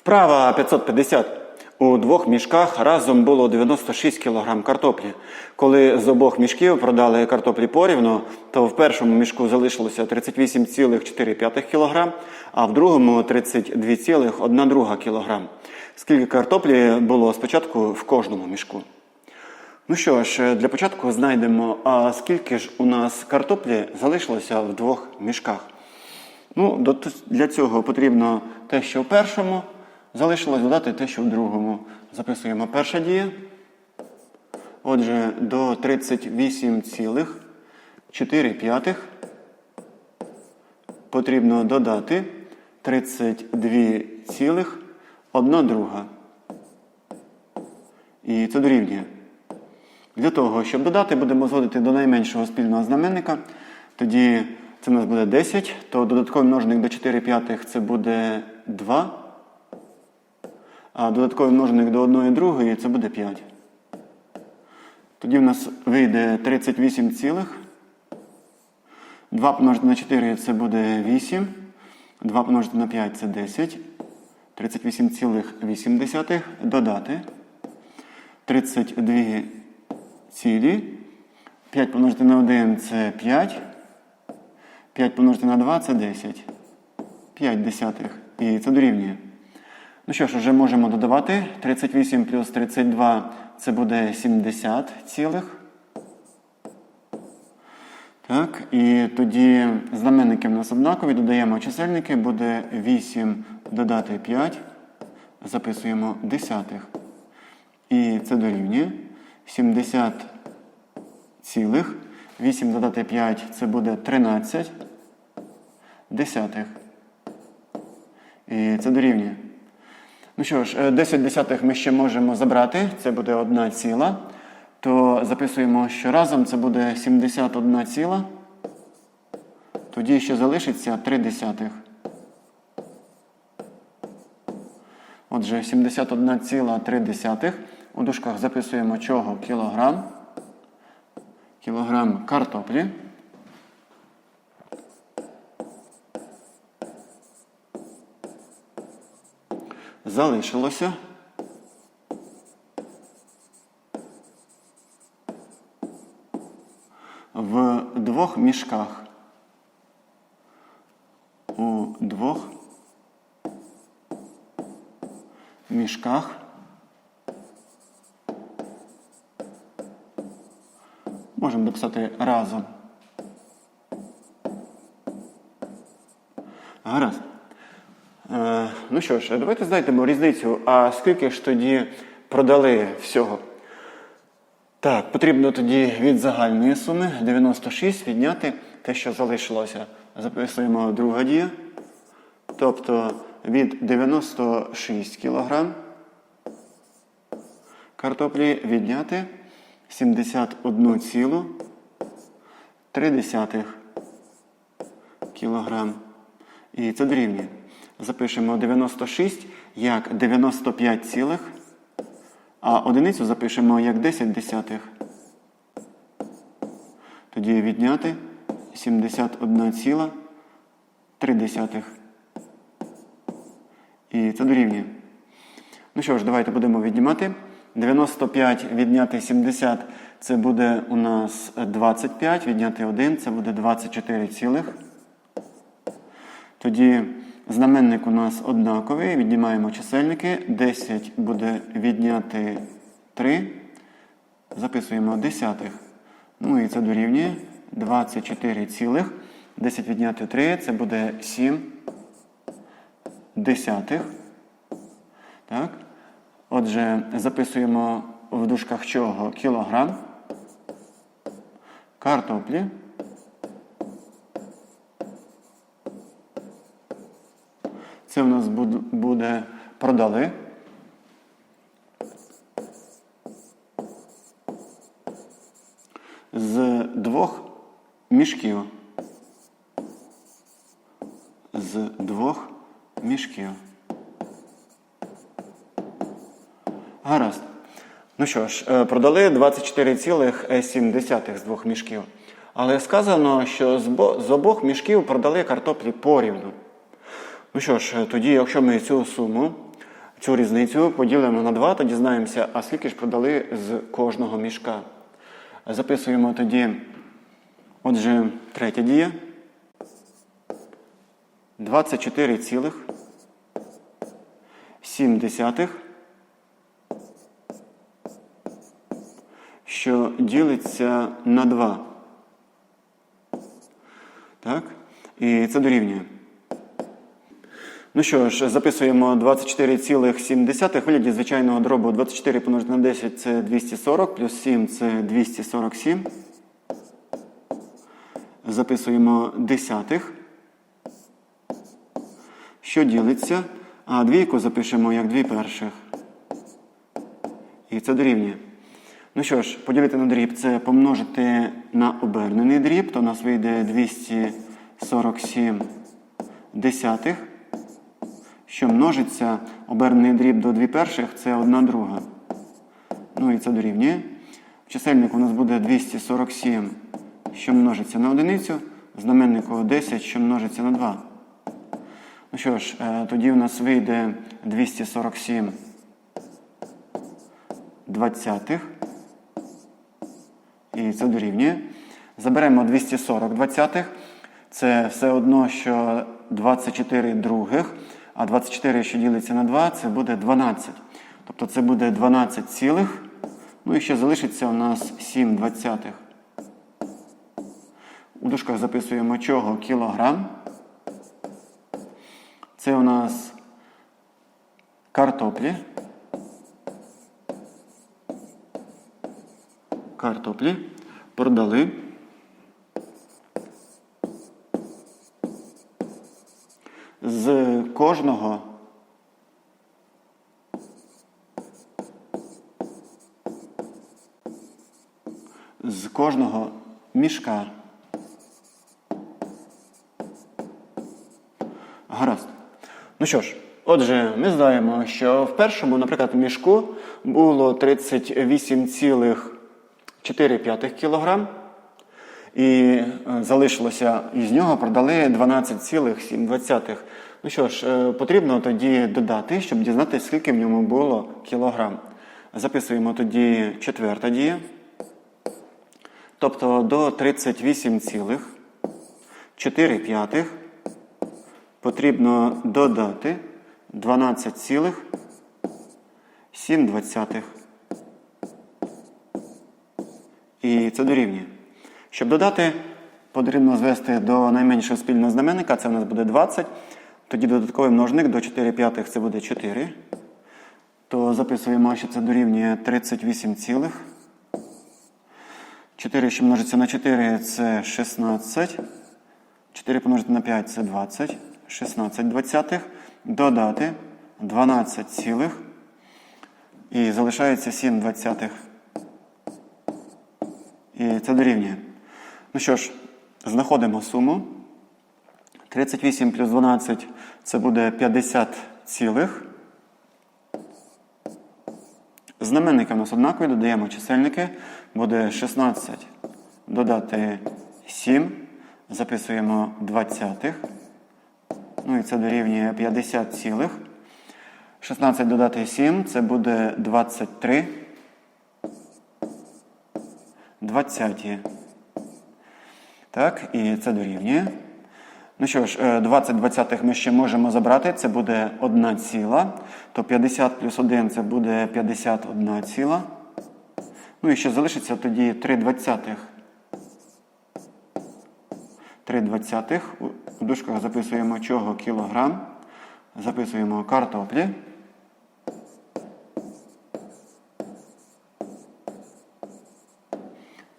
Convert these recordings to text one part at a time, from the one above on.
Вправа 550. У двох мішках разом було 96 кг картоплі. Коли з обох мішків продали картоплі порівну, то в першому мішку залишилося 38,4 кг, а в другому 32,1 кг. Скільки картоплі було спочатку в кожному мішку? Ну що ж, для початку знайдемо, а скільки ж у нас картоплі залишилося в двох мішках. Ну, для цього потрібно те, що в першому, залишилось додати те, що в другому. Записуємо перша дія. Отже, до 38,4 потрібно додати 32,1 друга. І це дорівнює. Для того, щоб додати, будемо зводити до найменшого спільного знаменника. Тоді це у нас буде 10, то додатковий множник до 4 п'ятих це буде 2. А додатковий множник до 1 другої це буде 5. Тоді в нас вийде 38 цілих. 2 помножити на 4 це буде 8. 2 помножити на 5 це 10. 38,8 додати. 32 цілі. 5 помножити на 1 це 5. 5 помножити на 2 це 10. 5 десятих. І це дорівнює. Ну що ж, вже можемо додавати. 38 плюс 32 це буде 70 цілих. Так, і тоді знаменники в нас однакові. Додаємо чисельники, буде 8 додати 5. Записуємо десятих. І це дорівнює 70 цілих. 8 додати 5 це буде 13 десятих. І це дорівнює. Ну що ж, е, 10 десятих ми ще можемо забрати, це буде 1 ціла. То записуємо, що разом це буде 71 ціла. Тоді ще залишиться 3 десятих. Отже, 71,3 у дужках записуємо чого кілограм. Кілограм картоплі. Залишилося. В двох мішках. У двох мішках. Можемо дописати разом. Гаразд. Ну що ж, давайте знайдемо різницю. А скільки ж тоді продали всього? Так, потрібно тоді від загальної суми 96 відняти те, що залишилося. Записуємо друга дія. Тобто від 96 кг картоплі відняти 71,3 кг. І це дорівнює. Запишемо 96 як 95 цілих, а одиницю запишемо як 10 десятих. Тоді відняти 71,3. І це дорівнює. Ну що ж, давайте будемо віднімати. 95 відняти 70 це буде у нас 25, відняти 1 це буде 24 цілих. Тоді знаменник у нас однаковий. Віднімаємо чисельники. 10 буде відняти 3. Записуємо десятих. Ну і це дорівнює 24 цілих. 10 відняти 3 це буде 7 десятих. Так. Отже, записуємо в дужках чого кілограм картоплі. Це в нас буде продали. З двох мішків. З двох мішків. Гаразд. Ну що ж, е, продали 24,7 з двох мішків. Але сказано, що з обох мішків продали картоплі порівну. Ну що ж, тоді, якщо ми цю суму Цю різницю поділимо на 2 та дізнаємося, а скільки ж продали з кожного мішка. Записуємо тоді, отже, третя дія. 24,7, що ділиться на 2. Так? І це дорівнює. Ну що ж, записуємо 24,7 вигляді звичайного дробу. 24 помножити на 10 це 240, плюс 7 це 247. Записуємо десятих. Що ділиться? А двійку запишемо як дві перших. І це дорівнює. Ну що ж, поділити на дріб це помножити на обернений дріб, то у нас вийде 247 десятих, що множиться обернений дріб до 2 перших це 1 друга. Ну і це дорівнює. В чисельнику у нас буде 247, що множиться на одиницю, знаменнику 10, що множиться на 2. Ну що ж, е, тоді у нас вийде 247 двадцятих. І це дорівнює. Заберемо 240 двадцятих. Це все одно, що 24 других. А 24, що ділиться на 2, це буде 12. Тобто це буде 12 цілих. Ну і ще залишиться у нас 7 двадцятих. У дужках записуємо чого кілограм. Це у нас картоплі. Картоплі продали. З кожного з кожного мішка. Гаразд. Ну що ж, отже, ми знаємо, що в першому, наприклад, мішку було 38,4 кг. І е, залишилося із нього продали 12,7. Ну що ж, е, потрібно тоді додати, щоб дізнатися, скільки в ньому було кілограм. Записуємо тоді четверта дія. Тобто до 38,4 потрібно додати 12,7. І це дорівнює. Щоб додати, потрібно звести до найменшого спільного знаменника, це у нас буде 20. Тоді додатковий множник до 4 п'ятих це буде 4. То записуємо, що це дорівнює 38 цілих. 4, що множиться на 4, це 16. 4 помножити на 5 це 20. 16 двадцятих. Додати 12 цілих. І залишається 7 двадцятих. І це дорівнює. Ну що ж, знаходимо суму. 38 плюс 12 це буде 50 цілих. Знаменники у нас однакові, додаємо чисельники. Буде 16 додати 7. Записуємо 20. Ну і це дорівнює 50 цілих. 16 додати 7 це буде 23. 20. Так, і це дорівнює. Ну що ж, 20 двадцятих ми ще можемо забрати. Це буде 1 ціла. То 50 плюс 1 це буде 51 ціла. Ну і ще залишиться тоді 3 двадцятих. 3 двадцятих. У дужках записуємо чого кілограм. Записуємо картоплі.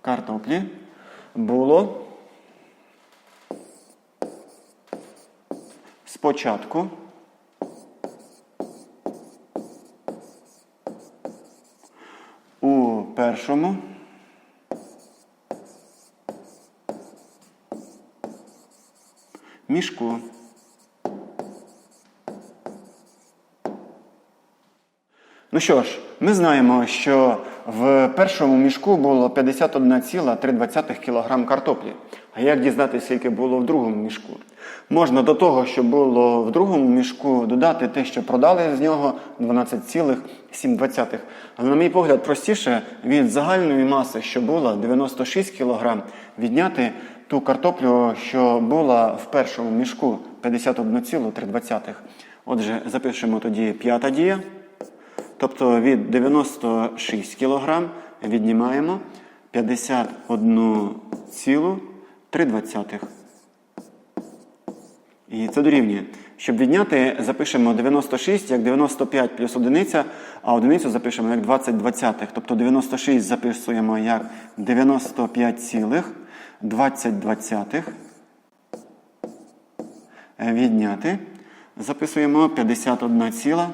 Картоплі було спочатку першому мішку. Ну що ж, ми знаємо, що В першому мішку було 51,3 кг картоплі. А як дізнатися, скільки було в другому мішку? Можна до того, що було в другому мішку, додати те, що продали з нього 12,7. Але, на мій погляд, простіше від загальної маси, що була 96 кг, відняти ту картоплю, що була в першому мішку 51,3. Отже, запишемо тоді п'ята дія. Тобто від 96 кг віднімаємо 51,3. І це дорівнює. Щоб відняти, запишемо 96 як 95 плюс одиниця, а одиницю запишемо як 20 двадцятих. Тобто 96 записуємо як 95,20 двадцятих. Е, Відняти. Записуємо 51 ціла.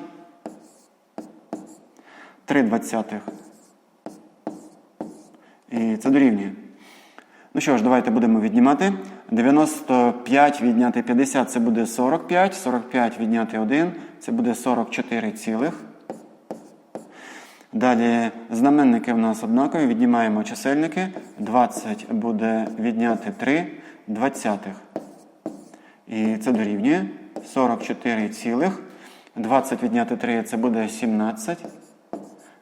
3 двадцятих. І це дорівнює. Ну що ж, давайте будемо віднімати. 95 відняти 50 це буде 45. 45 відняти 1 це буде 44 цілих. Далі знаменники в нас однакові. Віднімаємо чисельники. 20 буде відняти 3 двадцятих. І це дорівнює 44 цілих. 20 відняти 3 це буде 17.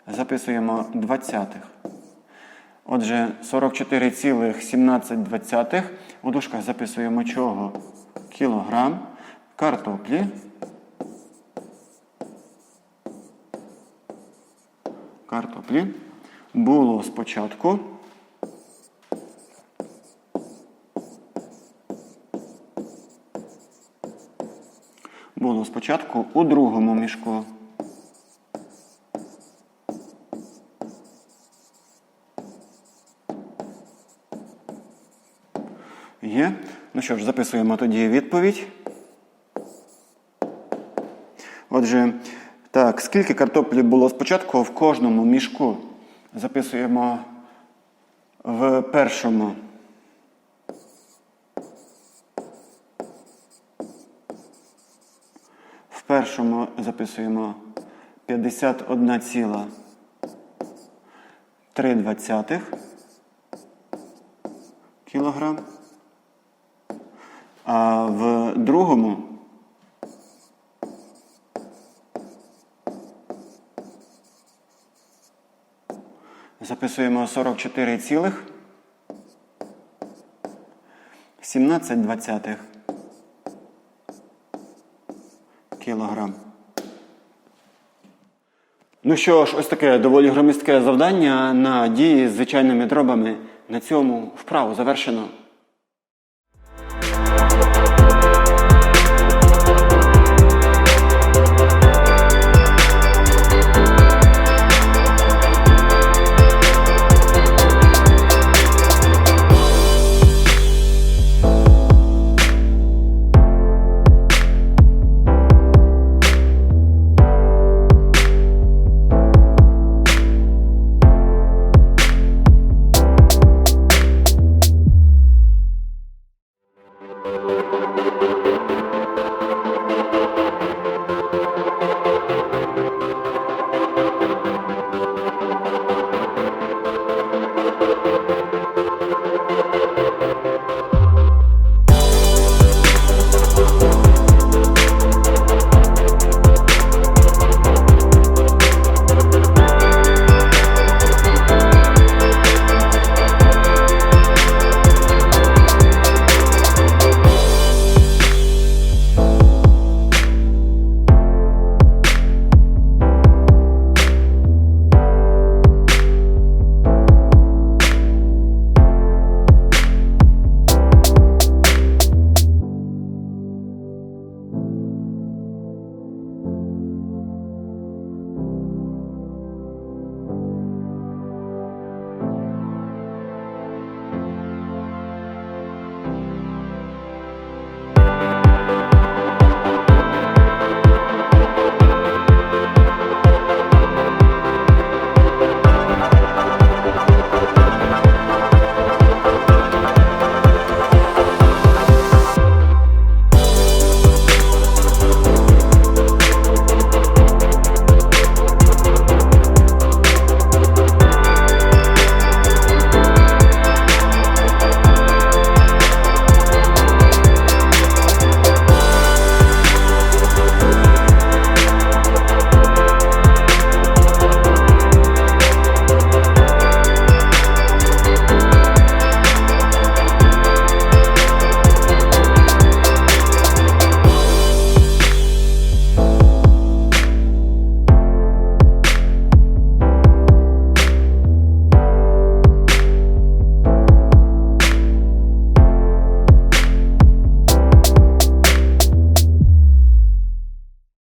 Записуємо двадцятих. Отже, 44,17 у дужках записуємо чого? Кілограм картоплі. Картоплі було спочатку. Було спочатку у другому мішку. Є. Ну що ж, записуємо тоді відповідь. Отже, так, скільки картоплі було спочатку в кожному мішку? Записуємо в першому. В першому записуємо 51,3 двадцятих кілограм. А в другому записуємо 44 цілих 17 двадцятих кілограм. Ну що ж, ось таке доволі громістке завдання на дії з звичайними дробами. На цьому вправу завершено.